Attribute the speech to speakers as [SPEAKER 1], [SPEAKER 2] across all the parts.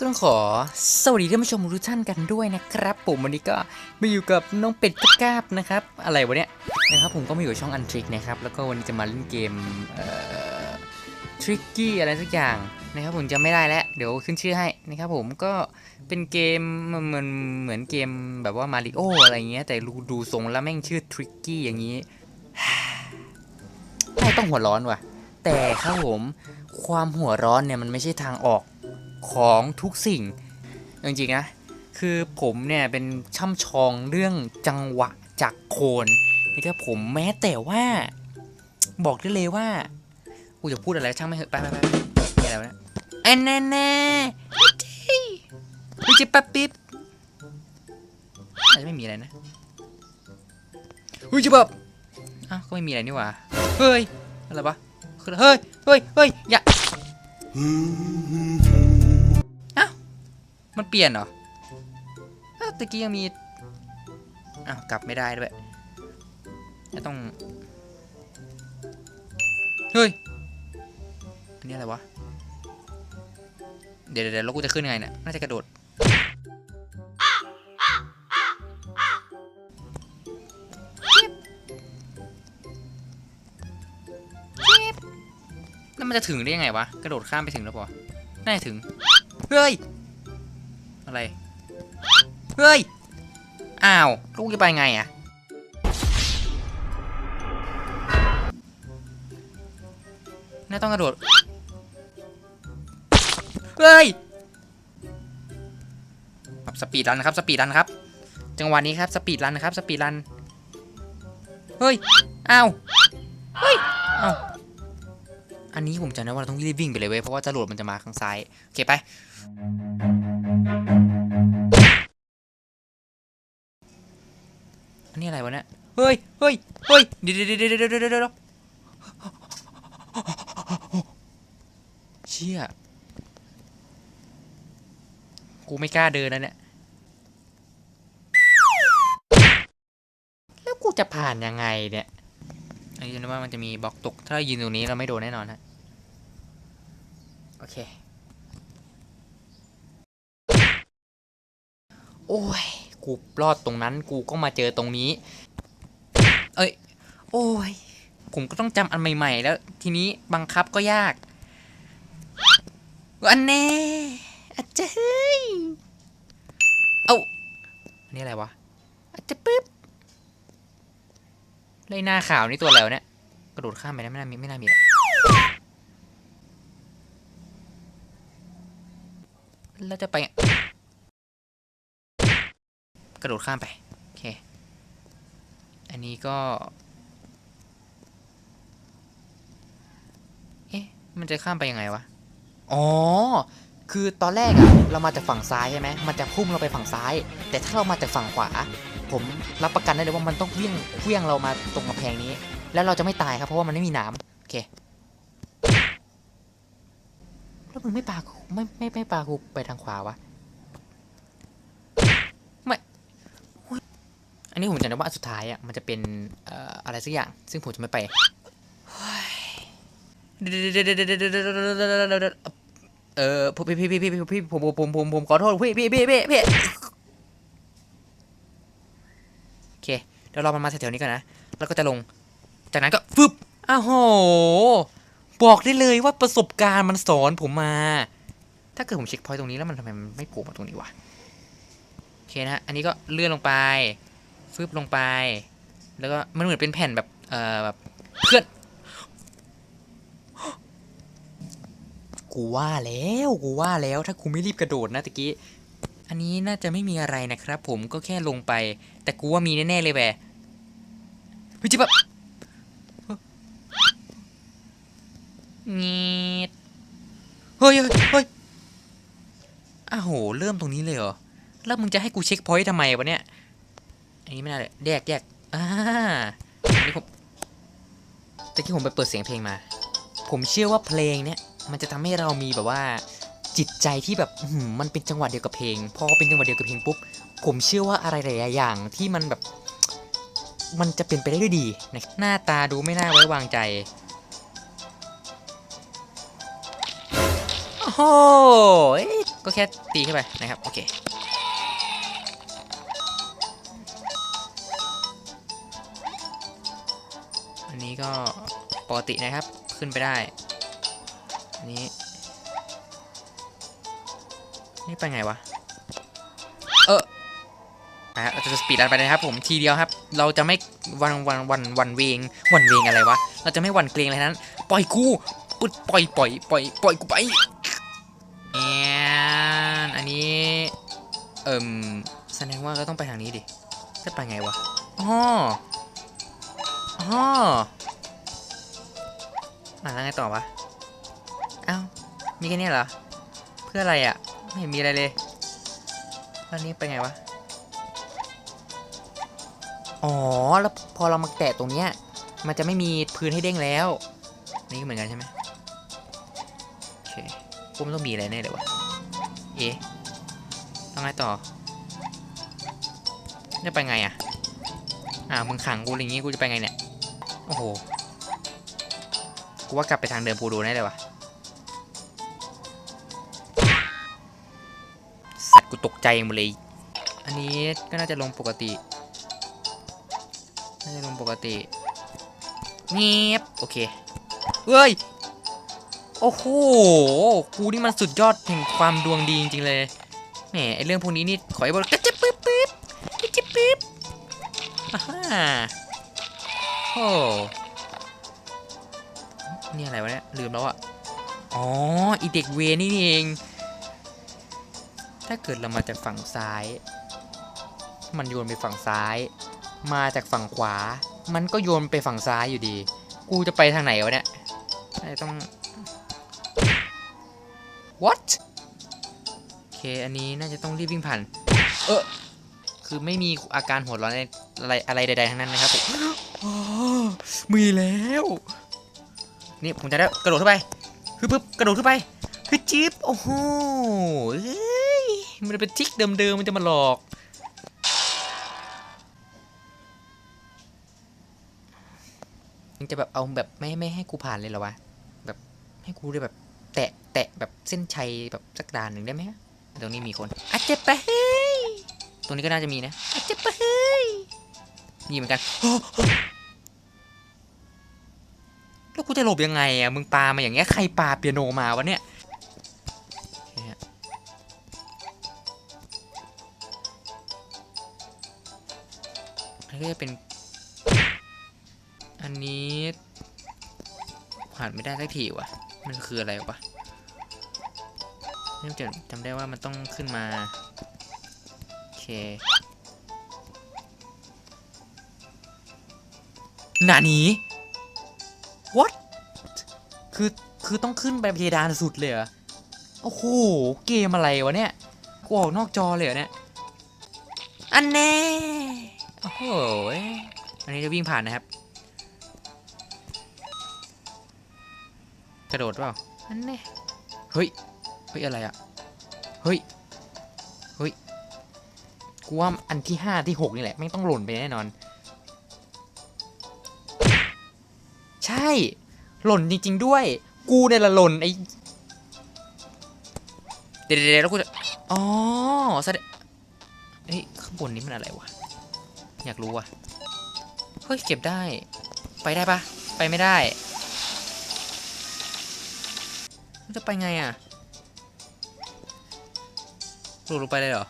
[SPEAKER 1] ก็ต้องขอสวัสดีท่านผู้ชมทุกท่านกันด้วยนะครับ ผมวันนี้ก็มาอยู่กับน้องเป็ดกบกาบนะครับ อะไรวะเนี่ยนะครับ ผมก็มาอยู่ช่องอันทริกนะครับ แล้วก็วันนี้จะมาเล่นเกมเอ่อทริกกี้อะไรสักอย่างนะครับ ผมจะไม่ได้แล้ว เดี๋ยวขึ้นชื่อให้นะครับผมก็เป็นเกมเหมือนเหมือนเกมแบบว่ามาริโออะไรเงี้ยแต่ดูดูทรงแล้วแม่งชื่อทริกกี้อย่างนี้ไม่ต้องหัวร้อนว่ะ แต่ครับผมความหัวร้อนเนี่ยมันไม่ใช่ทางออก ของทุกสิ่งจริงๆนะคือผมเนี่ยเป็นช่ำชองเรื่องจังหวะจากโคนนะครับผมแม้แต่ว่า บอกได้เลยว่ากูจะพูดอะไรช่างไม่เหอะไปไปไปนี่อะไรวะเนี่ยแอนแน่แน่วิจิปั๊บปิ๊บอาจจะไม่มีอะไรนะวิจิปั๊บอ้าวก็ไม่มีอะไรนี่หว่าเฮ้ยอะไรวะเฮ้ยเฮ้ยเฮ้ยอย่า มันเปลี่ยนเหรอตะกี้ยังมี อ้าว กลับไม่ได้ด้วยต้อง เฮ้ย อันนี้อะไรวะ เดี๋ยวเดี๋ยวแล้วกูจะขึ้นยังไงเนี่ย น่าจะกระโดด แล้วมันจะถึงได้ยังไงวะ กระโดดข้ามไปถึงแล้วปะน่าจะถึง เฮ้ย อะไร เฮ้ย อ้าว ลูกจะไปไงอะน่าต้องกระโดด เฮ้ยครับสปีดรันนะครับ สปีดรันครับ จังหวะนี้ครับ สปีดรันนะครับ สปีดรัน เฮ้ย อ้าว เฮ้ย อ้าวอันนี้ผมจำได้ว่าเราต้องรีบวิ่งไปเลยเว้ย เพราะว่าจรวดมันจะมาข้างซ้าย โอเคไป นนี้อะไรวะเนี่ย เฮ้ย เฮ้ย เฮ้ย เดี๋ยวเดี๋ยวเดี๋ยวเดี๋ยวเดี๋ยวเดี๋ยวเชี่ย กูไม่กล้าเดินนะเนี่ย แล้วกูจะผ่านยังไงเนี่ยอันนี้จะว่ามันจะมีบล็อกตก ถ้าเรายืนตรงนี้เราไม่โดนแน่นอนฮะ โอเค โอ้ย กูรอดตรงนั้นกูก็มาเจอตรงนี้ เอ้ย โอ้ย ผมก็ต้องจำอันใหม่ๆ แล้ว ทีนี้บังคับก็ยากอันแน่อาจจะเฮ้ยเอาอันนี้อะไรวะอาจจะปึ๊บไล่หน้าขาวนี่ตัวอะไรวะเนี่ย กระโดดข้ามไปนะไม่น่ามีไม่น่ามีหรอกแล้วจะไป ระโดดข้ามไป โอเค อันนี้ก็ เอ๊ะ มันจะข้ามไปยังไงวะ อ๋อ คือตอนแรกอะเรามาจากฝั่งซ้ายใช่ไหม มันจะพุ่งเราไปฝั่งซ้าย แต่ถ้าเรามาจากฝั่งขวา ผมรับประกันได้เลยว่ามันต้องเวี่ยงเวี่ยงเรามาตรงกำแพงนี้ แล้วเราจะไม่ตายครับเพราะว่ามันไม่มีน้ำโอเค แล้วมึงไม่ปากูไม่ไม่ไม่ปากูไปทางขวาวะ ไม่โอ๊ยอั นนี้ผมจำได้ว่าสุดท้ายอะมันจะเป็นอะไรสักอย่าง ซึ่งผมจะไม่ไปเออพี่พี่พี่พี่พี่ผมผมผมผมขอโทษพี่พี่พี่พี่พี่โอเคเดี๋ยวเรอมันมาแถวๆนี้ก่อนนะ แล้วก็จะลง จากนั้นก็ฟึบอ้าวโห บอกได้เลยว่าประสบการณ์มันสอนผมมา ถ้าเกิดผมเช็คพอยต์ตรงนี้แล้วมันทำไมมันไม่โผล่มาตรงนี้วะ โอเคนะ อันนี้ก็เลื่อนลงไป ฟึบลงไป แล้วก็มันเหมือนเป็นแผ่นแบบเอ่อแบบเพื่อนกูว่าแล้วกูว่าแล้วถ้ากูไม่รีบกระโดดนะตะกี้อันนี้น่าจะไม่มีอะไรนะครับ ผมก็แค่ลงไป แต่กูว่ามีแน่ๆเลยแหวะเฮ้ยจิบแบบงีดเฮ้ยเฮ้ยเฮ้ยอ้าวโห เริ่มตรงนี้เลยเหรอ แล้วมึงจะให้กูเช็คพอยต์ทำไมวะเนี่ย อันนี้ไม่น่าเลยแยกแยกอ่าอันนี้ผมตะกี้ผมไปเปิดเสียงเพลงมา ผมเชื่อว่าเพลงเนี้ยมันจะทำให้เรามีแบบว่า จิตใจที่แบบมันเป็นจังหวะเดียวกับเพลง พอเป็นจังหวะเดียวกับเพลงปุ๊บ ผมเชื่อว่าอะไรหลายอย่างที่มันแบบ มันจะเป็นไปได้ด้วยดีนะหน้าตาดูไม่น่าไว้วางใจโอ้โหก็แค่ตีเข้าไปนะครับ โอเค ก็ปกตินะครับขึ้นไปได้นี้นี่ไปไงวะ เอออะเราจะสปีดรันไปนะครับผมทีเดียวครับ เราจะไม่วันวันวันวันเวงวันเวงอะไรวะ เราจะไม่วันเกรงอะไรนั้น ปล่อยกูปึดปล่อยปล่อยปล่อยปล่อยกูไปแอนอันนี้ เอิ่มแสดงว่าเราต้องไปทางนี้ดิ จะไปไงวะอ๋ออ๋อ แล้วไงต่อวะเอ้ามีแค่นี้เหรอ เพื่ออะไรอะ ไม่เห็นมีอะไรเลยแล้วนี้ไปไงวะ อ๋อ แล้วพอเรามาแตะตรงเนี้ย มันจะไม่มีพื้นให้เด้งแล้ว นี่ก็เหมือนกันใช่ไหมโอเคกูมันต้องมีอะไรแน่เลยวะ เอ๊ะต้องไงต่อจะไปไงอะ อ่ามึงขังกูอย่างงี้กูจะไปไงเนี่ย โอ้โห กูว่ากลับไปทางเดิมกูดูแน่เลยวะสัตว์กูตกใจหมดเลย อันนี้ก็น่าจะลงปกติ น่าจะลงปกติเงียบโอเคเฮ้ย โอ้โห กูนี่มันสุดยอดแห่งความดวงดีจริงๆเลย แหมไอเรื่องพวกนี้นี่ขอให้บอกกระจิบปึ๊บปึ๊บกระจิบปึ๊บอ่าฮ่าโอ้ นี่อะไรวะเนี่ยลืมแล้วอะอ๋ออีเด็กเวนี่นี่เอง ถ้าเกิดเรามาจากฝั่งซ้าย มันโยนไปฝั่งซ้าย มาจากฝั่งขวา มันก็โยนไปฝั่งซ้ายอยู่ดี กูจะไปทางไหนวะเนี่ยต้อง what โอเค อันนี้น่าจะต้องรีบวิ่งผ่านเออคือไม่มีอาการหัวร้อนอะไรอะไรใดๆทั้งนั้นนะครับผมอ๋อมีแล้ว นี่ผมจะได้กระโดดขึ้นไปฮึบปึ๊บกระโดดขึ้นไปฮึบจิ๊บโอ้โหเอ้ยมันเป็นทิกเดิมๆมันจะมาหลอกมันจะแบบเอาแบบไม่ไม่ให้กูผ่านเลยเหรอวะแบบให้กูได้แบบ แตะแตะแบบเส้นชัยแบบสักดานหนึ่งได้ไหมตรงนี้มีคนอาจจะไปเฮ้ยตรงนี้ก็น่าจะมีนะอาจจะไปะเฮ้ยมีเหมือนกัน กูจะหลบยังไงอะมึงปามาอย่างเงี้ยใครปาเปียโนมาวะเนี่ยอันนี้ก็จะเป็น อันนี้ผ่านไม่ได้สักทีวะมันคืออะไรวะนี่จำจำได้ว่ามันต้องขึ้นมา โอเค หนาหนี what คือคือต้องขึ้นไปเพดานสุดเลยเหรอ โอ้โห เกมอะไรวะเนี่ย กูออกนอกจอเลยเหรอเนี่ย อันแน่ โอ้โห อันนี้จะวิ่งผ่านนะครับ กระโดดเปล่า อันแน่ เฮ้ย เฮ้ยอะไรอะเฮ้ย เฮ้ย กูว่าอันที่ห้าที่หกนี่แหละไม่งต้องหล่นไปแน่นอน ใช่ หล่นจริง ๆ ด้วย กูเนี่ยละหล่นไอเดี๋ยวเดี๋ยวแล้วกูจะอ๋อแสดงเฮ้ยข้างบนนี้มันอะไรวะ อยากรู้ว่ะ เฮ้ย เก็บได้ ไปได้ปะไปไม่ได้จะไปไงอะกระโดดลงไปเลยเหรอ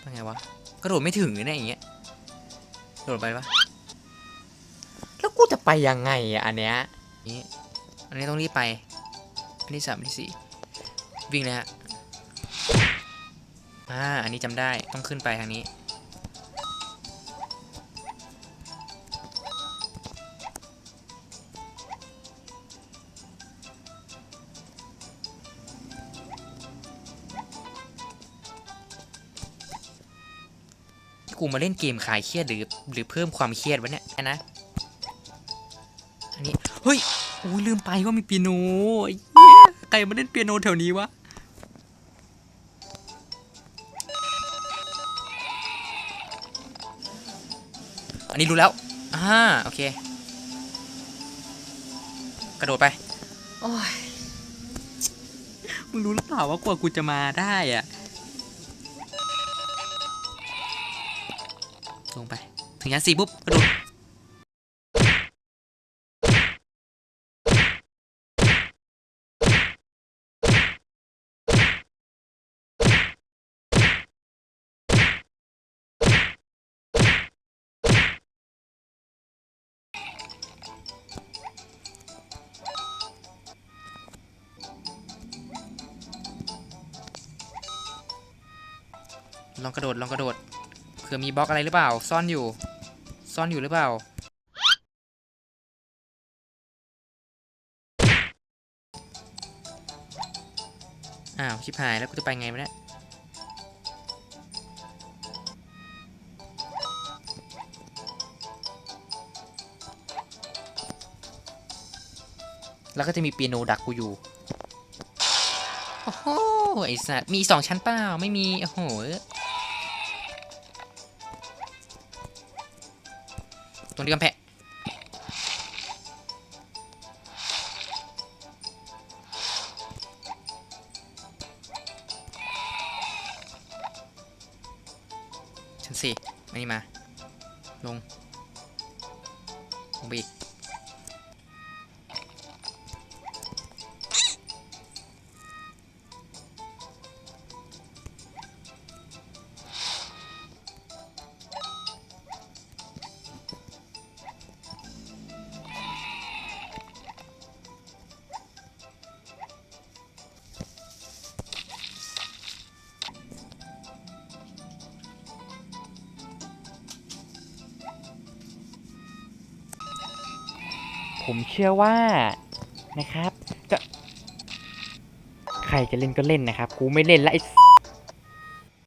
[SPEAKER 1] ไปไงวะ กระโดดไม่ถึงเลยเนี่ยอย่างเงี้ยกระโดดไปปะ กูจะไปยังไงอะอันเนี้ยนี่อันนี้ต้องรีบไป อันที่สามอันที่สี่วิ่งเลยฮะอ่าอันนี้จำได้ต้องขึ้นไปทางนี้ กูมาเล่นเกมคลายเครียดหรือหรือเพิ่มความเครียดวะเนี่ยนะ เฮ้ยโอ้ยลืมไปว่ามีเปียโนไอ้เหี้ยใครมาเล่นเปียโนแถวนี้วะอันนี้รู้แล้วอ่าโอเค กระโดดไป โอ้ย มึงรู้หรือเปล่าว่ากว่ากูจะมาได้อะลงไป ถึงยันสี่ปุ๊บ กระโดด ลองกระโดดลองกระโดดเผื่อมีบล็อกอะไรหรือเปล่า ซ่อนอยู่ ซ่อนอยู่หรือเปล่า อ้าวชิบหายแล้วกูจะไปไงวะเนี่ยแล้วก็จะมีเปียโนดักกูอยู่ โอ้โห ไอสัตว์ มีสองชั้นเปล่า ไม่มี โอ้โห รงที่กำแพงชั้นสี่มานี่มา ลง ลงไปอีก
[SPEAKER 2] ผมเชื่อว่านะครับ จะ ใครจะเล่นก็เล่นนะครับ กูไม่เล่นละไอ้